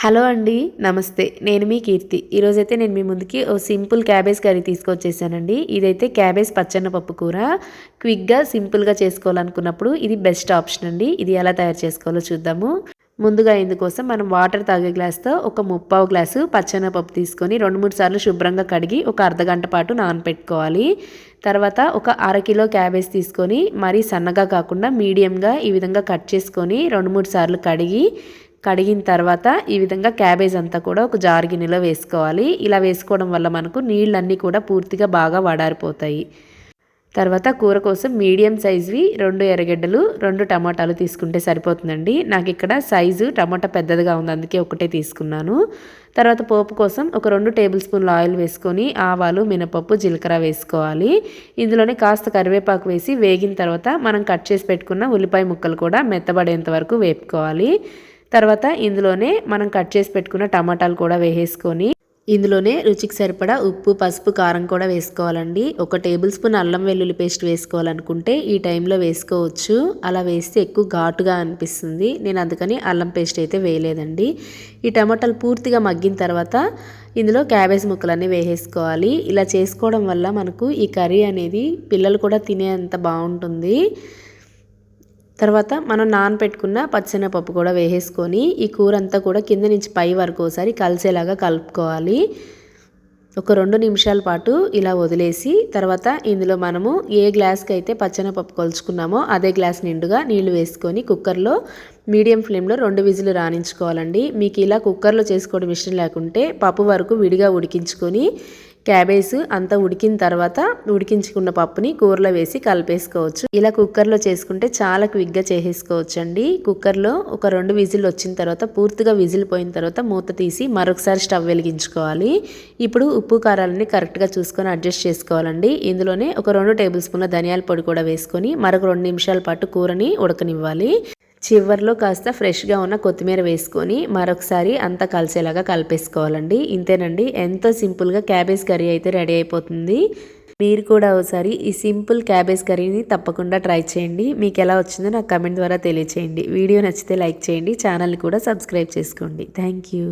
Hello అండి నమస్తే. నేను మీ కీర్తి. ఈరోజైతే నేను మీ ముందుకి ఓ సింపుల్ క్యాబేజ్ కర్రీ తీసుకొచ్చేసానండి. ఇదైతే క్యాబేజ్ పచ్చన్న పప్పు కూర. క్విక్గా సింపుల్గా చేసుకోవాలనుకున్నప్పుడు ఇది బెస్ట్ ఆప్షన్ అండి. ఇది ఎలా తయారు చేసుకోవాలో చూద్దాము. ముందుగా ఇందుకోసం మనం వాటర్ తాగే గ్లాస్తో ఒక ముప్పావు గ్లాసు పచ్చనపప్పు తీసుకొని రెండు మూడు సార్లు శుభ్రంగా కడిగి ఒక అర్ధగంట పాటు నానపెట్టుకోవాలి. తర్వాత ఒక అరకిలో క్యాబేజ్ తీసుకొని మరీ సన్నగా కాకుండా మీడియంగా ఈ విధంగా కట్ చేసుకొని రెండు మూడు సార్లు కడిగి కడిగిన తర్వాత ఈ విధంగా క్యాబేజ్ అంతా కూడా ఒక జార్ గిన్నెలో వేసుకోవాలి. ఇలా వేసుకోవడం వల్ల మనకు నీళ్ళన్నీ కూడా పూర్తిగా బాగా వడారిపోతాయి. తర్వాత కూర కోసం మీడియం సైజువి రెండు ఎర్రగడ్డలు రెండు టమాటాలు తీసుకుంటే సరిపోతుందండి. నాకు ఇక్కడ సైజు టమాటా పెద్దదిగా ఉంది అందుకే ఒకటే తీసుకున్నాను. తర్వాత పోపు కోసం ఒక రెండు టేబుల్ స్పూన్ల ఆయిల్ వేసుకొని ఆవాలు మినపప్పు జీలకర్ర వేసుకోవాలి. ఇందులోనే కాస్త కరివేపాకు వేసి వేగిన తర్వాత మనం కట్ చేసి పెట్టుకున్న ఉల్లిపాయ ముక్కలు కూడా మెత్తబడేంత వరకు వేపుకోవాలి. తర్వాత ఇందులోనే మనం కట్ చేసి పెట్టుకున్న టమాటాలు కూడా వేసేసుకొని ఇందులోనే రుచికి సరిపడా ఉప్పు పసుపు కారం కూడా వేసుకోవాలండి. ఒక టేబుల్ స్పూన్ అల్లం వెల్లుల్లి పేస్ట్ వేసుకోవాలనుకుంటే ఈ టైంలో వేసుకోవచ్చు. అలా వేస్తే ఎక్కువ ఘాటుగా అనిపిస్తుంది. నేను అందుకని అల్లం పేస్ట్ అయితే వేయలేదండి. ఈ టమాటాలు పూర్తిగా మగ్గిన తర్వాత ఇందులో క్యాబేజ్ ముక్కలన్నీ వేసేసుకోవాలి. ఇలా చేసుకోవడం వల్ల మనకు ఈ కర్రీ అనేది పిల్లలు కూడా తినేంత బాగుంటుంది. తర్వాత మనం నానపెట్టుకున్న పచ్చెనపప్పు కూడా వేసేసుకొని ఈ కూర అంతా కూడా కింద నుంచి పై వరకు ఒకసారి కలిసేలాగా కలుపుకోవాలి. ఒక రెండు నిమిషాల పాటు ఇలా వదిలేసి తర్వాత ఇందులో మనము ఏ గ్లాస్కి అయితే పచ్చనపప్పు కొలుచుకున్నామో అదే గ్లాస్ నిండుగా నీళ్ళు వేసుకొని కుక్కర్లో మీడియం ఫ్లేమ్లో రెండు విజులు రాణించుకోవాలండి. మీకు ఇలా కుక్కర్లో చేసుకోవడం ఇష్టం లేకుంటే పప్పు వరకు విడిగా ఉడికించుకొని క్యాబేజ్ అంతా ఉడికిన తర్వాత ఉడికించుకున్న పప్పుని కూరలో వేసి కలిపేసుకోవచ్చు. ఇలా కుక్కర్లో చేసుకుంటే చాలా క్విక్గా చేసేసుకోవచ్చు అండి కుక్కర్లో ఒక రెండు విజిల్ వచ్చిన తర్వాత పూర్తిగా విజిల్ పోయిన తర్వాత మూత తీసి మరొకసారి స్టవ్ వెలిగించుకోవాలి. ఇప్పుడు ఉప్పు కారాలని కరెక్ట్గా చూసుకొని అడ్జస్ట్ చేసుకోవాలండి. ఇందులోనే ఒక రెండు టేబుల్ స్పూన్ల ధనియాల పొడి కూడా వేసుకొని మరొక రెండు నిమిషాల పాటు కూరని ఉడకనివ్వాలి. చివరిలో కాస్త ఫ్రెష్గా ఉన్న కొత్తిమీర వేసుకొని మరొకసారి అంతా కలిసేలాగా కలిపేసుకోవాలండి. ఇంతేనండి ఎంతో సింపుల్గా క్యాబేజ్ కర్రీ అయితే రెడీ అయిపోతుంది. మీరు కూడా ఒకసారి ఈ సింపుల్ క్యాబేజ్ కర్రీని తప్పకుండా ట్రై చేయండి. మీకు ఎలా వచ్చిందో నాకు కమెంట్ ద్వారా తెలియచేయండి. వీడియో నచ్చితే లైక్ చేయండి ఛానల్ని కూడా సబ్స్క్రైబ్ చేసుకోండి. Thank you.